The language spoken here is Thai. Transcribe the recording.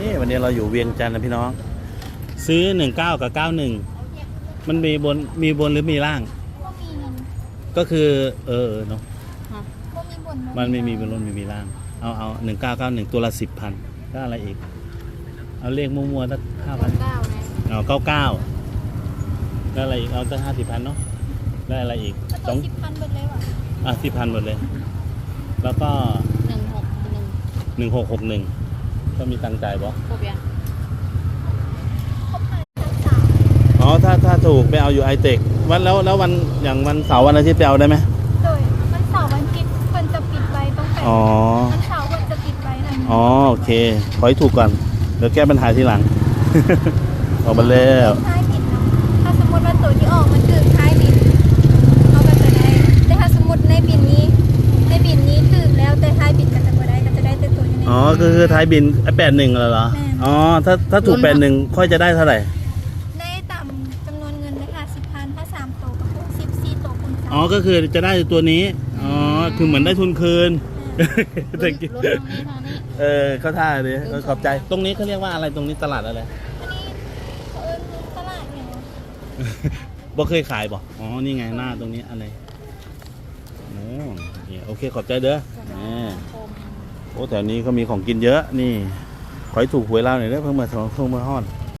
นี่วันนี้เราอยู่เวียงจันทร์นะพี่น้อง ซื้อหนึ่งเก้ากับเก้าหนึ่งมันมีบนมีบนหรือมีล่าง ก็มีเงินก็คือเออเออเนาะก็มีบนมันไม่มีบนรถไม่มีล่าง เอาเอาหนึ่งเก้าเก้าหนึ่งตัวละสิบพันก็อะไรอีก เอาเลขมั่วๆสักห้าพันเก้านะเอาเก้าเก้าแล้วอะไรอีกเอาตั้งห้าสิบพันเนาะได้อะไรอีกก็สตัอวงสิบพันเบิดเลยว่ะอะสิบพันหมดเลย แล้วก็หนึ่งหกหนึ่งหนึ่งหกหกหนึ่ง ก็มีตังค์จ่ายบ่ครบยังครบอ๋อถ้าถ้าถูกไปเอาอยู่ไอเทควันแล้วแล้ววันอย่างวันเสาร์วันอาทิตย์ไปเอาได้ไหมโดยมันเสาร์วันอาทิตย์คนจะปิดไว้ต้องแต่อ๋อมันเสาร์คนจะปิดไว้นะอ๋อโอเค ขอให้ถูกก่อนเดี๋ยวแก้ปัญหาทีหลัง ออกมาแล้วท้ายบิดเนาะถ้าสมมติว่าตัวที่ออกมันคือท้ายบิดเขาก็จะได้แต่ถ้าสมมติในบินนี้ ในบินนี้ถึกแล้วแต่ท้ายบิดก็จะบ่ได้ก็จะได้ แต่ตัวนี้อ๋อก็คือท้ายบินแปดหนึ่งเหรอแม่นอ๋อ ถ้าถ้าถูกแปดหนึ่งค่อยจะได้เท่าไหร่ ได้ต่ำจำนวนเงินเลยค่ะสิบพันถ้าสามตัวก็คือสิบสี่ตัวคูณสามอ๋อ ก็คือจะได้ตัวนี้ อ๋อ คือเหมือนได้ทุนคืนรถตรงนี้ทางนี้เออเข้าท่าเลยเออขอบใจ ตรงนี้เขาเรียกว่าอะไรตรงนี้ตลาดอะไรอันนี้เขาเอิ้นตลาดเนี่ยวะบ่เคยขายบ่ อ๋อ นี่ไงหน้าตรงนี้อะไร โอ้นี่โอเค ขอบใจเด้ออ่า โอ้แถวนี้ก็มีของกินเยอะนี่ขอให้ถูกหวยเล่าหน่อยเด้อเพิ่งมาสองเพิ่งมาฮอด